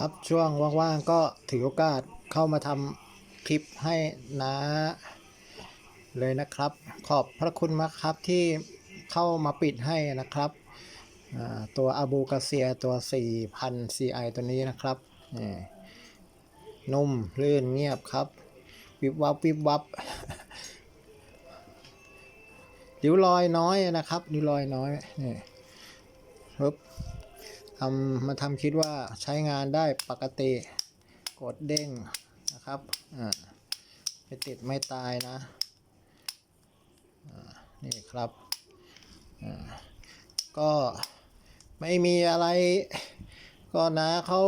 ครับช่วงว่างๆก็ถือโอกาสเข้ามาทำคลิปให้นะ เลยนะครับ ขอบพระคุณมากครับที่เข้ามาปิดให้นะครับ ตัวอาบูกาเซียตัว 4,000 CI ตัวนี้นะครับนี่นุ่มลื่นเงียบครับ วิบวับวิบวับริ้วรอยน้อยนะครับริ้วรอยน้อยนี่ปึ๊บ ทำมาทำคิดว่าใช้งานได้ปกติกดเด้งนะครับอ่าไม่ติดไม่ตายนะนี่ครับก็ไม่มีอะไรก็นะเขา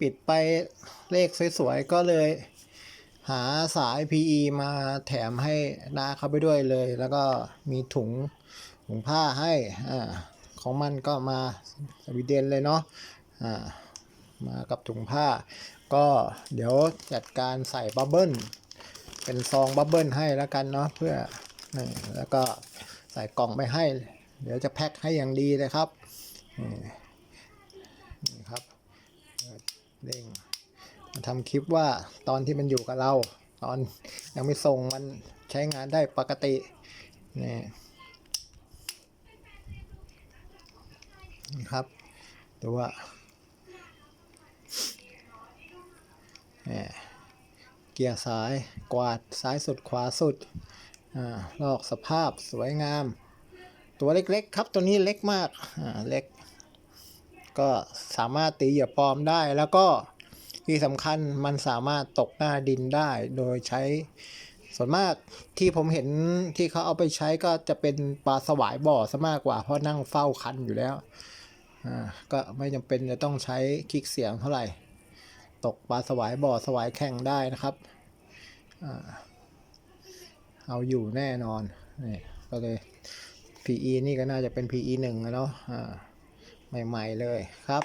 ปิดไปเลขสวยๆ ก็เลย หาสาย PE มาแถมให้นาเขาไปด้วยเลย แล้วก็มีถุงถุงผ้าให้อ่า ของมันก็มาสวีเดนเลยเนาะอ่ามากับถุงผ้า ก็เดี๋ยวจัดการใส่บับเบิ้ลเป็นซองบับเบิ้ลให้แล้วกันเนาะเพื่อนี่แล้วก็ใส่กล่องไปให้ เดี๋ยวจะแพ็คให้อย่างดีเลยครับนี่นี่ครับเด้งมาทำคลิปว่าตอนที่มันอยู่กับเรา ตอนยังไม่ส่งมันใช้งานได้ปกตินี่ นะครับตัวเนี่ยเกียร์ซ้ายกวาดซ้ายสุดขวาสุดอ่าลอกสภาพสวยงาม ตัวเล็กๆครับตัวนี้เล็กมากอ่าเล็ก ก็สามารถตีเหยียบปลอมได้แล้วก็ที่สำคัญมันสามารถตกหน้าดินได้โดยใช้ส่วนมากที่ผมเห็นที่เขาเอาไปใช้ก็จะเป็นปลาสวายบ่อซะมากกว่าเพราะนั่งเฝ้าคันอยู่แล้ว ก็ไม่จำเป็นจะต้องใช้คลิกเสียงเท่าไหร่ ตกปลาสวายบ่อสวายแข่งได้นะครับอเอาอยู่แน่นอนนี่ก็เลย PE นี่ก็น่าจะเป็น PE หนึ่งอะเนาะอ่ใหม่ๆเลยครับ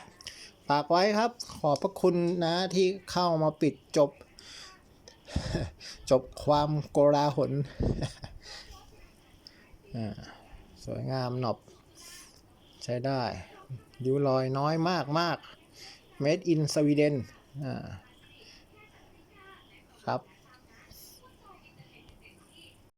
ฝากไว้ครับ ขอบพระคุณนะที่เข้ามาปิดจบ จบความโกลาหลสวยงามหนอบ ใช้ได้ ริ้วรอยน้อยมากมาก made in สวีเดนอ่าครับ